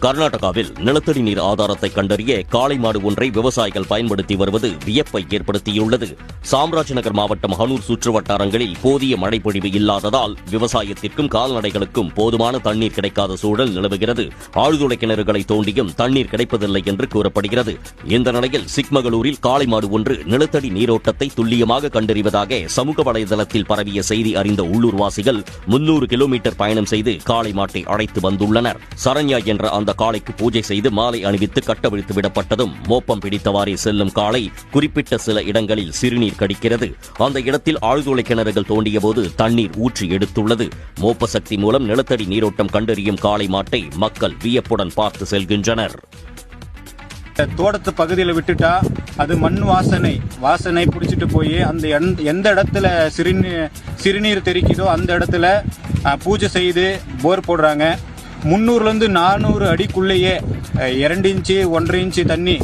கர்நாடகாவில் நிலத்தடி நீர் ஆதாரத்தை கண்டறிய காளை மாடு ஒன்றை விவசாயிகள் பயன்படுத்தி வருவது வியப்பை ஏற்படுத்தியுள்ளது. சாம்ராஜ்நகர் மாவட்டம் ஹனூர் சுற்று வட்டாரங்களில் போதிய மழைப்பொழிவு இல்லாததால் விவசாயத்திற்கும் கால்நடைகளுக்கும் போதுமான தண்ணீர் கிடைக்காத சூழல் நிலவுகிறது. ஆழ்துளை கிணறுகளை தோண்டியும் தண்ணீர் கிடைப்பதில்லை என்று கூறப்படுகிறது. இந்த நிலையில் சிக்மகளூரில் காளை மாடு ஒன்று நிலத்தடி நீரோட்டத்தை துல்லியமாக கண்டறிவதாக சமூக வலைதளத்தில் பரவிய செய்தி அறிந்த உள்ளூர்வாசிகள் முன்னூறு கிலோமீட்டர் பயணம் செய்து காளை மாட்டை அழைத்து வந்துள்ளனர். சரண்யா என்ற அந்த அந்த காளைக்கு பூஜை செய்து மாலை அணிவித்து கட்டவிழ்த்து விடப்பட்டதும் மோப்பம் பிடித்தவாறே செல்லும் காளை குறிப்பிட்ட சில இடங்களில் சிறுநீர் கடிக்கிறது. அந்த இடத்தில் ஆழ்துளை கிணறுகள் தோண்டியபோது தண்ணீர் ஊற்றி எடுத்துள்ளது. மோப்ப சக்தி மூலம் நிலத்தடி நீரோட்டம் கண்டறியும் காளை மாட்டை மக்கள் வியப்புடன் பார்த்து செல்கின்றனர். தோட்டத்து பகுதியில் விட்டுட்டா அது மண் வாசனை வாசனை பிடிச்சிட்டு போய் அந்த எந்த- எந்த இடத்துல சிறுநீர் சிறுநீர் தெரிக்குதோ அந்த இடத்துல பூஜை செய்து போர் போடுறாங்க. முந்நூறுலேருந்து நானூறு அடிக்குள்ளேயே இரண்டு இன்ச்சு ஒன்றரை இன்ச்சு தண்ணி